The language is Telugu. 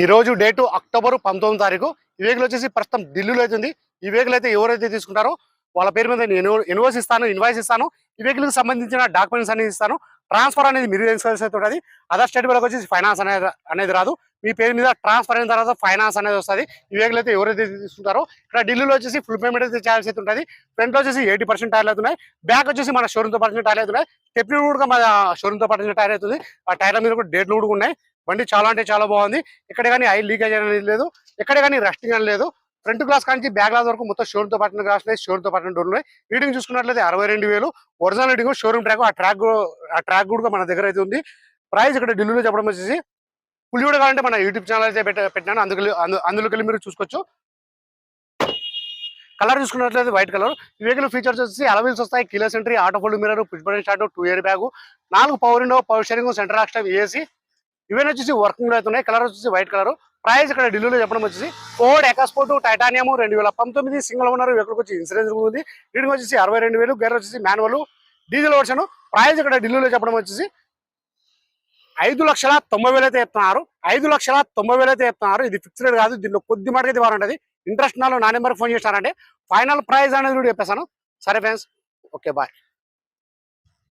ఈ రోజు డేటు అక్టోబర్ పంతొమ్మిది తారీఖు. ఈ వెహికల్ వచ్చేసి ప్రస్తుతం ఢిల్లీలో అవుతుంది ఈ వెహికల్ అయితే ఎవరైతే తీసుకుంటారో వాళ్ళ పేరు మీద నేను ఇన్వాయిస్ ఇస్తాను ఇన్వాయిస్ ఇస్తాను. ఈ వెహికల్కి సంబంధించిన డాక్యుమెంట్స్ అనేది ఇస్తాను. ట్రాన్స్ఫర్ అనేది మీరు ఇన్సూరెన్స్ అయితే ఉంటుంది. అదర్ స్టేట్ వాళ్ళకి వచ్చేసి ఫైనాన్స్ అనేది అనేది రాదు. మీ పేరు మీద ట్రాన్స్ఫర్ అయిన తర్వాత ఫైనాన్స్ అనేది వస్తుంది. ఈ వెహికల్ అయితే ఎవరైతే తీసుకుంటారో ఇక్కడ ఢిల్లీలో వచ్చేసి ఫుల్ పేమెంట్ అయితే చేయాల్సి అయితే ఉంటుంది. ఫ్రంట్లో వచ్చేసి ఎయిటీ పర్సెంట్ టైర్లు అవుతున్నాయి బ్యాక్ వచ్చేసి మన షోరూమ్ పర్సెంట్ టైర్ టైర్లు అవుతున్నాయి స్టెప్నీ కూడా మన షోరూమ్తో టైర్ అవుతుంది ఆ టైర్ల మీద కూడా డేట్లు కూడా ఉన్నాయి. బండి చాలా అంటే చాలా బాగుంది. ఎక్కడ కానీ ఐ లీకేజ్ అనేది లేదు. ఎక్కడ కానీ రెస్టింగ్ అని లేదు. ఫ్రంట్ గ్లాస్ కానీ బ్యాక్ గ్లాస్ వరకు మొత్తం షోరూమ్తో పట్టిన గ్లాస్ షోరూమ్తో పట్టిన డోర్లు ఉన్నాయి. రీడింగ్ చూసుకున్నట్లయితే అరవై రెండు వేలు. ఒరిజినల్ రీడింగ్ షోరూమ్ ట్రాక్ ఆ ట్రాక్ ఆ ట్రాక్ కూడా మన దగ్గర అయితే ఉంది. ప్రైస్ ఇక్కడ ఢిల్లీలో చెప్పడం వచ్చేసి ఫుల్ కూడా కావాలంటే మన యూట్యూబ్ ఛానల్ అయితే పెట్టినాను. అందుకు అందు- అందులోకి వెళ్ళి మీరు చూసుకోవచ్చు. కలర్ చూసుకున్నట్లయితే వైట్ కలర్ ఈ వెహికల్ ఫీచర్స్ వచ్చి అలవీల్స్ వస్తాయి keyless entry auto fold mirror push button start two air bag నాలుగు power window power steering centre ఆక్స్టైమ్ AC ఇవన్నీ వచ్చేసి వర్కింగ్ అవుతున్నాయి కలర్ వచ్చేసి వైట్ కలర్ ప్రైస్ ఇక్కడ ఢిల్లీలో చెప్పడం వచ్చేసి ఫోర్డ్ ఎకాస్పోర్ట్ టైటానియం రెండు వేల పంతొమ్మిది సింగిల్ ఓనర్ ఇక్కడికి వచ్చి ఇన్సూరెన్స్ ఉంది. రీడింగ్ వచ్చేసి అరవై రెండు వేలు గేర్ వచ్చేసి మాన్యువల్ డీజిల్ వర్షన్ ప్రైస్ ఇక్కడ ఢిల్లీలో చెప్పడం వచ్చేసి ఐదు లక్షల తొంభై వేలు అయితే చెప్తున్నారు. ఐదు లక్షల తొంభై వేలు అయితే చెప్తున్నారు. ఇది ఫిక్స్డ్ రేట్ కాదు దీనిలో కొద్ది మాట అయితే వారంటది ఇంట్రెస్ట్ నాలో నా నెంబర్ ఫోన్ చేస్తారంటే ఫైనల్ ప్రైస్ అనేది కూడా చెప్పేశాను సరే ఫ్రెండ్స్ ఓకే బాయ్